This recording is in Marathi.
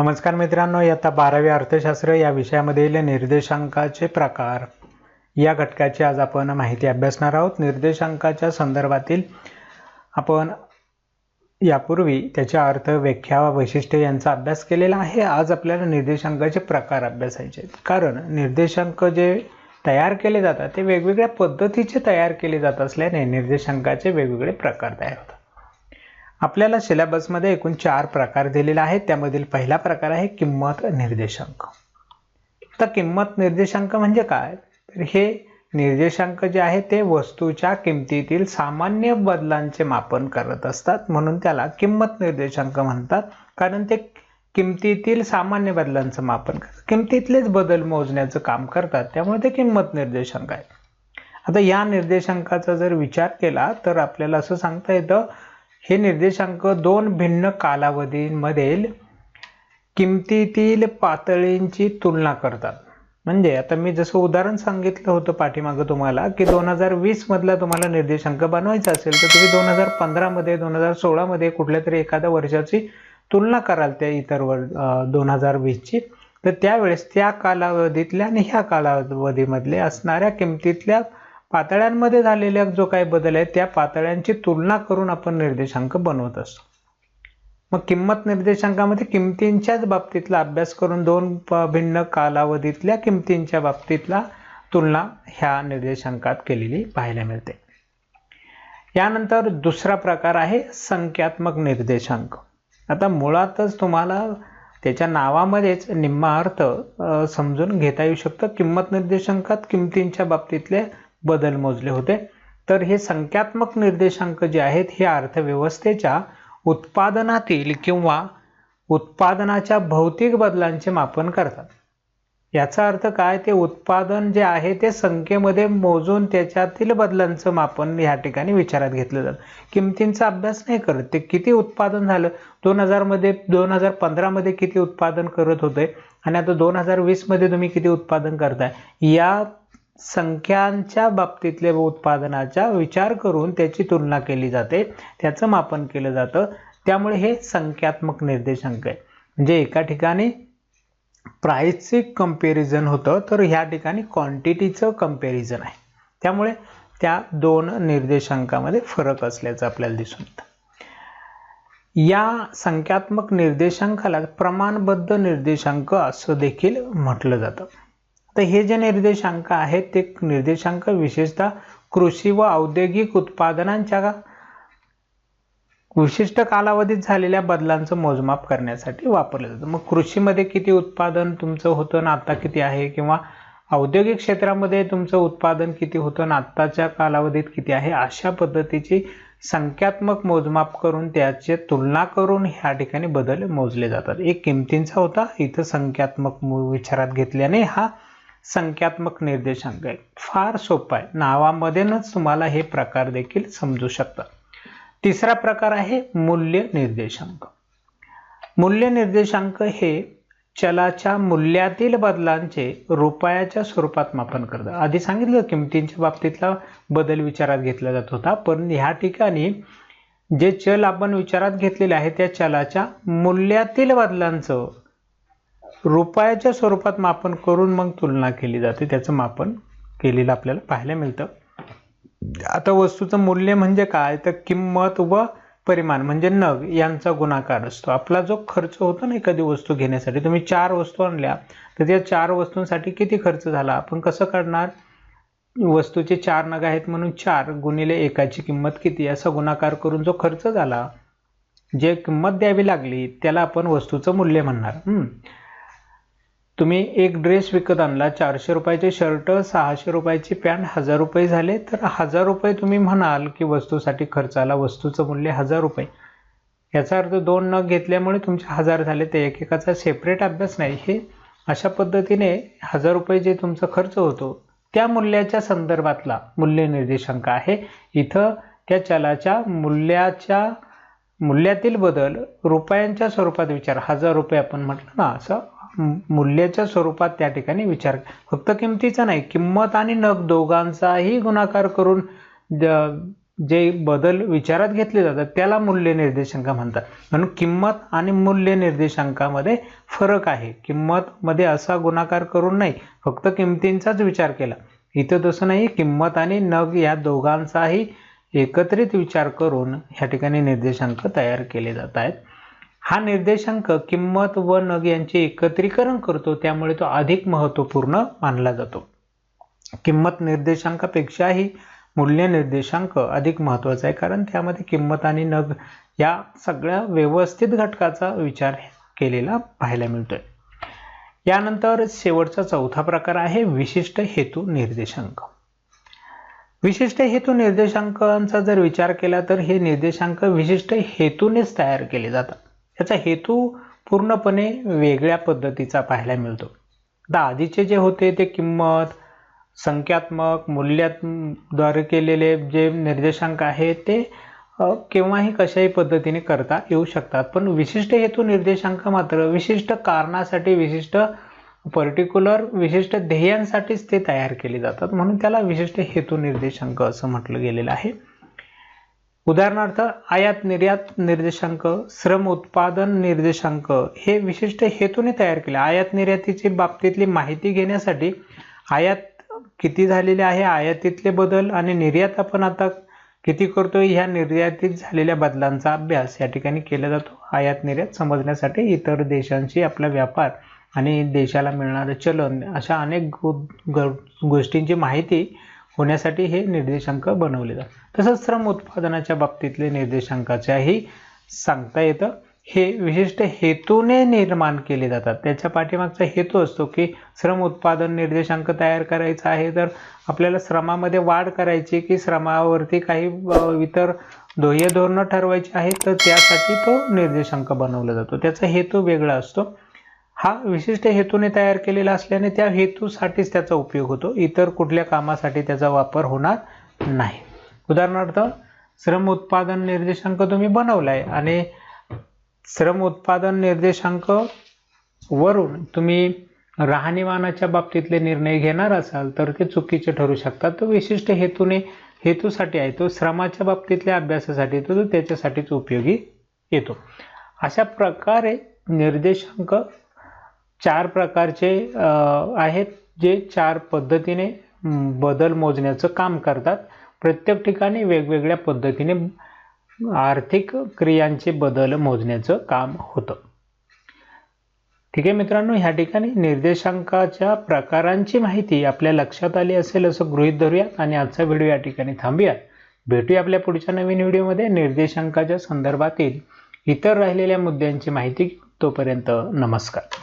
नमस्कार मित्रांनो इयत्ता बारावी अर्थशास्त्र या विषयामधील निर्देशांकाचे प्रकार. या घटकाची आज आपण माहिती अभ्यासणार आहोत. निर्देशांकाच्या संदर्भातील आपण यापूर्वी त्याच्या अर्थ व्याख्या वैशिष्ट्ये यांचा अभ्यास केलेला आहे. आज आपल्याला निर्देशांकाचे प्रकार अभ्यासायचे आहेत. कारण निर्देशांक जे तयार केले जातात ते वेगवेगळ्या पद्धतीचे तयार केले जात असल्याने निर्देशांकाचे वेगवेगळे प्रकार तयार होतात. आपल्याला सिलेबसमध्ये एकूण चार प्रकार दिलेले आहेत. त्यामधील पहिला प्रकार आहे किंमत निर्देशांक. तर किंमत निर्देशांक म्हणजे काय? तर हे निर्देशांक जे आहे ते वस्तूच्या किमतीतील सामान्य बदलांचे मापन करत असतात. म्हणून त्याला किंमत निर्देशांक म्हणतात. कारण ते किमतीतील सामान्य बदलांचं मापन करतात. किमतीतलेच बदल मोजण्याचं काम करतात. त्यामुळे ते किंमत निर्देशांक आहे. आता या निर्देशांकाचा जर विचार केला तर आपल्याला असं सांगता येतं हे निर्देशांक दोन भिन्न कालावधींमधील किमतीतील पातळींची तुलना करतात. म्हणजे आता मी जसं उदाहरण सांगितलं होतं पाठीमागं तुम्हाला की दोन हजार वीसमधला तुम्हाला निर्देशांक बनवायचा असेल तर तुम्ही दोन हजार पंधरामध्ये दोन हजार सोळामध्ये कुठल्या तरी एखाद्या वर्षाची तुलना कराल त्या इतर वर दोन हजार वीसची. तर त्यावेळेस त्या कालावधीतल्या आणि ह्या कालावधीमधले असणाऱ्या किमतीतल्या पातळ्यांमध्ये झालेल्या जो काही बदल आहे त्या पातळ्यांची तुलना करून आपण निर्देशांक बनवत असतो. मग किंमत निर्देशांकामध्ये किमतींच्याच बाबतीतला अभ्यास करून दोन भिन्न कालावधीतल्या किमतींच्या बाबतीतला तुलना ह्या निर्देशांकात केलेली पाहायला मिळते. यानंतर दुसरा प्रकार आहे संख्यात्मक निर्देशांक. आता मुळातच तुम्हाला त्याच्या नावामध्येच निम्मा अर्थ समजून घेता येऊ शकतं. किंमत निर्देशांकात किमतींच्या बाबतीतले बदल मोजले होते. तर हे संख्यात्मक निर्देशांक जे आहेत हे अर्थव्यवस्थेच्या उत्पादनातील किंवा उत्पादनाच्या भौतिक बदलांचे मापन करतात. याचा अर्थ काय? ते उत्पादन जे आहे ते संख्येमध्ये मोजून त्याच्यातील बदलांचं मापन या ठिकाणी विचारात घेतलं जातं. किमतींचा अभ्यास नाही करत. ते किती उत्पादन झालं? दोन हजारमध्ये दोन हजार पंधरामध्ये किती उत्पादन करत होते? आणि आता दोन हजार वीसमध्ये तुम्ही किती उत्पादन करताय? या संख्यांच्या बाबतीतले उत्पादनाचा विचार करून त्याची तुलना केली जाते. त्याचं मापन केलं जातं. त्यामुळे हे संख्यात्मक निर्देशांक आहे. म्हणजे एका ठिकाणी प्राईसचे कंपॅरिझन होतं तर ह्या ठिकाणी क्वांटिटीचं कंपॅरिझन आहे. त्यामुळे त्या दोन निर्देशांकामध्ये फरक असल्याचं आपल्याला दिसून येतं. या संख्यात्मक निर्देशांकाला प्रमाणबद्ध निर्देशांक असं देखील म्हटलं जातं. तर हे जे निर्देशांक आहेत ते निर्देशांक विशेषतः कृषी व औद्योगिक उत्पादनांच्या विशिष्ट कालावधीत झालेल्या बदलांचं मोजमाप करण्यासाठी वापरलं जातं. मग कृषीमध्ये किती उत्पादन तुमचं होतं ना आत्ता किती आहे? किंवा औद्योगिक क्षेत्रामध्ये तुमचं उत्पादन किती होतं ना आत्ताच्या कालावधीत किती आहे? अशा पद्धतीची संख्यात्मक मोजमाप करून त्याचे तुलना करून ह्या ठिकाणी बदल मोजले जातात. एक किमतींचा होता. इथं संख्यात्मक विचारात घेतल्याने हा संख्यात्मक निर्देशांक आहे फार सोपं आहे. नावामध्येच तुम्हाला हे प्रकार देखील समजू शकतात. तिसरा प्रकार आहे मूल्य निर्देशांक. मूल्य निर्देशांक हे चलाच्या मूल्यातील बदलांचे रुपयाच्या स्वरूपात मापन करतात. आधी सांगितलं किमतींच्या बाबतीतला बदल विचारात घेतला जात होता पण ह्या ठिकाणी जे चल आपण विचारात घेतलेले आहे त्या चलाच्या मूल्यातील बदलांचं रुपयाच्या स्वरूपात मापन करून मग तुलना केली जाते. त्याचं मापन केलेलं आपल्याला पाहायला मिळतं. आता वस्तूचं मूल्य म्हणजे काय? तर किंमत व परिमाण म्हणजे नग यांचा गुणाकार असतो. आपला जो खर्च होतो ना एखादी वस्तू घेण्यासाठी तुम्ही चार वस्तू आणल्या तर त्या चार वस्तूंसाठी किती खर्च झाला? आपण कसं करणार? वस्तूचे चार नग आहेत म्हणून चार गुणिले एकाची किंमत किती? असा गुणाकार करून जो खर्च झाला जे किंमत द्यावी लागली त्याला आपण वस्तूचं मूल्य म्हणणार. तुम्ही एक ड्रेस विकत आणला चारशे रुपयाचे शर्ट सहाशे रुपयाची पॅन्ट हजार रुपये झाले तर हजार रुपये तुम्ही म्हणाल की वस्तूसाठी खर्च आला वस्तूचं मूल्य हजार रुपये. याचा अर्थ दोन नग घेतल्यामुळे तुमचे हजार झाले ते एकेकाचा सेपरेट अभ्यास नाही. हे अशा पद्धतीने हजार रुपये जे तुमचा खर्च होतो त्या मूल्याच्या संदर्भातला मूल्य निर्देशांक आहे. इथं त्या चलाच्या मूल्याच्या मूल्यातील बदल रुपयांच्या स्वरूपात विचार. हजार रुपये आपण म्हटलं ना असं मूल्याच्या स्वरूपात त्या ठिकाणी विचार फक्त किमतीचा नाही किंमत आणि नग दोघांचाही गुणाकार करून जे बदल विचारात घेतले जातात त्याला मूल्य निर्देशांक म्हणतात. म्हणून किंमत आणि मूल्य निर्देशांकामध्ये फरक आहे. किंमतमध्ये असा गुणाकार करून नाही फक्त किमतींचाच विचार केला. इथं तसं नाही किंमत आणि नग या दोघांचाही एकत्रित विचार करून ह्या ठिकाणी निर्देशांक तयार केले जात आहेत. हा निर्देशांक किंमत व नग यांचे एकत्रीकरण करतो त्यामुळे तो अधिक महत्त्वपूर्ण मानला जातो. किंमत निर्देशांकापेक्षाही मूल्य निर्देशांक अधिक महत्त्वाचा आहे कारण त्यामध्ये किंमत आणि नग या सगळ्या व्यवस्थित घटकाचा विचार केलेला पाहायला मिळतोय. यानंतर शेवटचा चौथा प्रकार आहे विशिष्ट हेतू निर्देशांक. विशिष्ट हेतू निर्देशांकांचा जर विचार केला तर हे निर्देशांक विशिष्ट हेतूनेच तयार केले जातात. त्याचा हेतू पूर्णपणे वेगळ्या पद्धतीचा पाहायला मिळतो. आता आधीचे जे होते ते किंमत संख्यात्मक मूल्याद्वारे केलेले जे निर्देशांक आहेत ते केव्हाही कशाही पद्धतीने करता येऊ शकतात. पण विशिष्ट हेतू निर्देशांक मात्र विशिष्ट कारणासाठी विशिष्ट पर्टिक्युलर विशिष्ट ध्येयांसाठीच ते तयार केले जातात. म्हणून त्याला विशिष्ट हेतू निर्देशांक असं म्हटलं गेलेलं आहे. उदाहरणार्थ आयात निर्यात निर्देशांक श्रम उत्पादन निर्देशांक हे विशिष्ट हेतूने तयार केले. आयात निर्यातीची बाबतीतली माहिती घेण्यासाठी आयात किती झालेले आहे आयातीतले बदल आणि निर्यात आपण आता किती करतोय ह्या निर्यातीत झालेल्या बदलांचा अभ्यास या ठिकाणी केला जातो. आयात निर्यात समजण्यासाठी इतर देशांशी आपला व्यापार आणि देशाला मिळणारं चलन अशा अनेक गोष्टींची माहिती होण्यासाठी हे निर्देशांक बनवले जातात. तसंच श्रम उत्पादनाच्या बाबतीतले निर्देशांकाच्याही सांगता येतं. हे विशिष्ट हेतूने निर्माण केले जातात. त्याच्या पाठीमागचा हेतू असतो की श्रम उत्पादन निर्देशांक तयार करायचा आहे तर आपल्याला श्रमामध्ये वाढ करायची की श्रमावरती काही इतर ध्येय धोरणं ठरवायची आहेत तर त्यासाठी तो निर्देशांक बनवला जातो. त्याचा हेतू वेगळा असतो. हा विशिष्ट हेतूने तयार केलेला असल्याने त्या हेतूसाठीच त्याचा उपयोग होतो. इतर कुठल्या कामासाठी त्याचा वापर होणार नाही. उदाहरणार्थ श्रम उत्पादन निर्देशांक तुम्ही बनवला आहे आणि श्रम उत्पादन निर्देशांक वरून तुम्ही राहणीमानाच्या बाबतीतले निर्णय घेणार असाल तर ते चुकीचे ठरू शकतात. तो विशिष्ट हेतूने हेतूसाठी आहे. तो श्रमाच्या बाबतीतल्या अभ्यासासाठी तो त्याच्यासाठीच उपयोगी येतो. अशा प्रकारे निर्देशांक चार प्रकारचे आहेत जे चार पद्धतीने बदल मोजण्याचं काम करतात. प्रत्येक ठिकाणी वेगवेगळ्या पद्धतीने आर्थिक क्रियांचे बदल मोजण्याचं काम होतं. ठीक आहे मित्रांनो ह्या ठिकाणी निर्देशांकाच्या प्रकारांची माहिती आपल्या लक्षात आली असेल असं गृहीत धरूयात आणि आजचा व्हिडिओ या ठिकाणी थांबूयात. भेटूया आपल्या पुढच्या नवीन व्हिडिओमध्ये. निर्देशांकाच्या संदर्भातील इतर राहिलेल्या मुद्द्यांची माहिती तोपर्यंत नमस्कार.